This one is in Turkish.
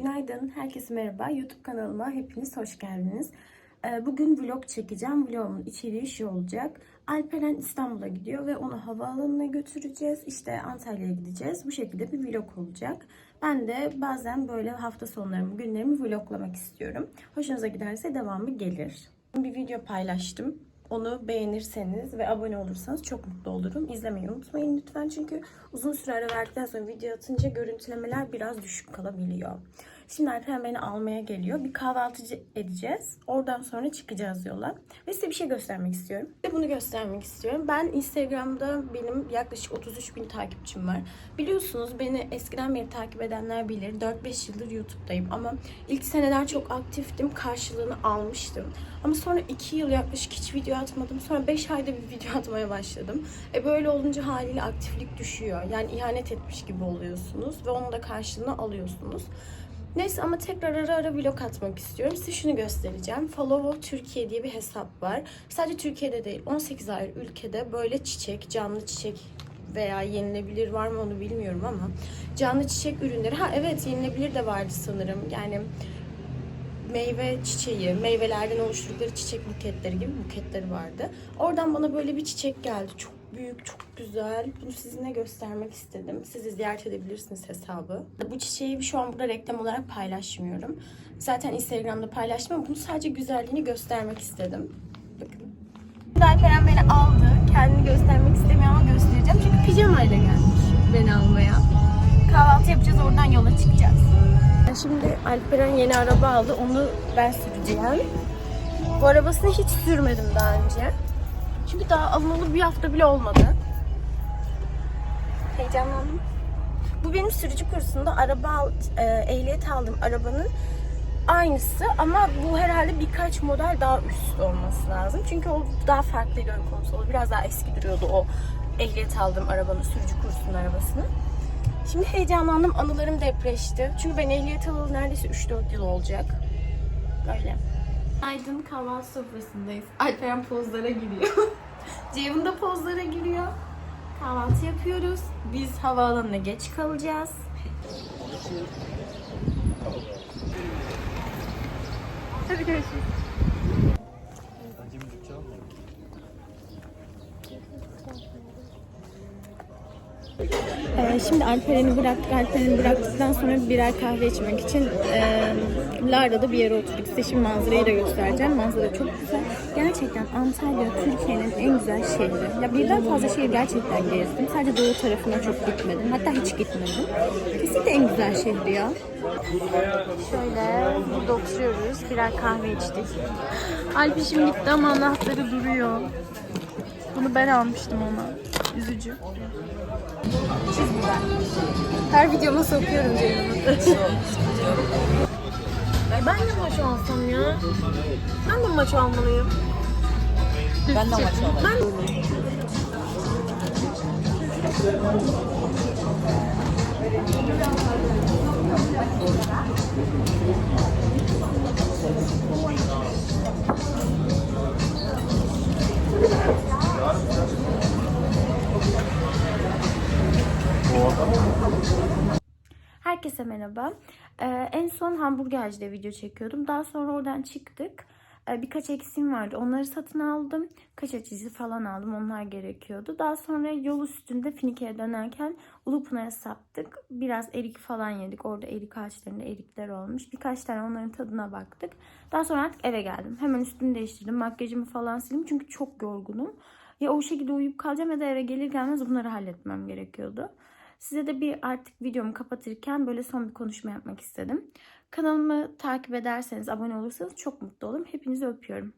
günaydın. Herkese merhaba. YouTube kanalıma hepiniz hoş geldiniz. Ee, Bugün vlog çekeceğim. Vlogumun içeriği şu olacak. Alperen İstanbul'a gidiyor ve onu havaalanına götüreceğiz. İşte Antalya'ya gideceğiz. Bu şekilde bir vlog olacak. Ben de bazen böyle hafta sonlarımı, günlerimi vloglamak istiyorum. Hoşunuza giderse devamı gelir. Bir video paylaştım. Onu beğenirseniz ve abone olursanız çok mutlu olurum. İzlemeyi unutmayın lütfen çünkü uzun süre ara verdikten sonra video atınca görüntülemeler biraz düşük kalabiliyor. Şimdi Alperen beni almaya geliyor. Bir kahvaltı edeceğiz. Oradan sonra çıkacağız yola. Ve size bir şey göstermek istiyorum. Size bunu göstermek istiyorum. Ben Instagram'da benim yaklaşık 33 bin takipçim var. Biliyorsunuz beni eskiden beri takip edenler bilir. 4-5 yıldır YouTube'dayım ama ilk seneler çok aktiftim. Karşılığını almıştım. Ama sonra 2 yıl yaklaşık hiç video atmadım. Sonra 5 ayda bir video atmaya başladım. E böyle olunca haliyle aktiflik düşüyor. Yani ihanet etmiş gibi oluyorsunuz ve onun da karşılığını alıyorsunuz. Neyse ama tekrar ara ara vlog atmak istiyorum. Size şunu göstereceğim. Follow Türkiye diye bir hesap var. Sadece Türkiye'de değil 18 ayrı ülkede böyle çiçek, canlı çiçek veya yenilebilir var mı onu bilmiyorum ama canlı çiçek ürünleri. Ha evet yenilebilir de vardı sanırım. Yani meyve çiçeği, meyvelerden oluşturdukları çiçek buketleri gibi buketleri vardı. Oradan bana böyle bir çiçek geldi. Çok büyük, çok güzel. Bunu sizinle göstermek istedim. Siz de ziyaret edebilirsiniz hesabı. Bu çiçeği şu an burada reklam olarak paylaşmıyorum. Zaten Instagram'da paylaştım ama bunu sadece güzelliğini göstermek istedim. Bakın. Alperen beni aldı. Kendini göstermek istemiyor ama göstereceğim. Çünkü pijamayla gelmiş beni almaya. Kahvaltı yapacağız, oradan yola çıkacağız. Şimdi Alperen yeni araba aldı. Onu ben süreceğim. Bu arabasını hiç sürmedim daha önce. Çünkü daha alınalı bir hafta bile olmadı. Heyecanlandım. Bu benim sürücü kursunda araba al, e, ehliyet aldığım arabanın aynısı ama bu herhalde birkaç model daha üst olması lazım. Çünkü o daha farklıydı ön konsolu. Biraz daha eski duruyordu o ehliyet aldığım arabanın, sürücü kursunun arabasını. Şimdi heyecanlandım. Anılarım depreşti. Çünkü ben ehliyet alalı neredeyse 3-4 yıl olacak. Böyle. Aydın kahvaltı sofrasındayız. Alperen pozlara giriyor. Ceyhun da pozlara giriyor. Kahvaltı yapıyoruz. Biz havaalanına geç kalacağız. Hadi görüşürüz. Ee, şimdi Alperen'i bıraktık. Alperen'i bıraktıktan sonra birer kahve içmek için e, Larda'da bir yere oturduk. Size şimdi manzarayı da göstereceğim. Manzara çok güzel. Gerçekten Antalya Türkiye'nin en güzel şehri. Ya birden fazla şehir gerçekten gezdim. Sadece doğu tarafına çok gitmedim. Hatta hiç gitmedim. Kesinlikle en güzel şehri ya. Şöyle burada oturuyoruz. Birer kahve içtik. Alp işim gitti ama anahtarı duruyor. Bunu ben almıştım ona. Üzücü. Çizgiler. Her videoma sokuyorum. Ay ben de maç alsam ya. Ben de maç almalıyım. Ben de maç alayım. Ben... Herkese merhaba. Ee, en son hamburgercide video çekiyordum. Daha sonra oradan çıktık. Ee, birkaç eksiğim vardı. Onları satın aldım. Kaç açıcı falan aldım. Onlar gerekiyordu. Daha sonra yol üstünde Finike'ye dönerken Ulupınar'a saptık. Biraz erik falan yedik. Orada erik ağaçlarında erikler olmuş. Birkaç tane onların tadına baktık. Daha sonra artık eve geldim. Hemen üstümü değiştirdim. Makyajımı falan sildim. Çünkü çok yorgunum. Ya o şekilde uyuyup kalacağım ya da eve gelir gelmez bunları halletmem gerekiyordu. Size de bir artık videomu kapatırken böyle son bir konuşma yapmak istedim. Kanalımı takip ederseniz, abone olursanız çok mutlu olurum. Hepinizi öpüyorum.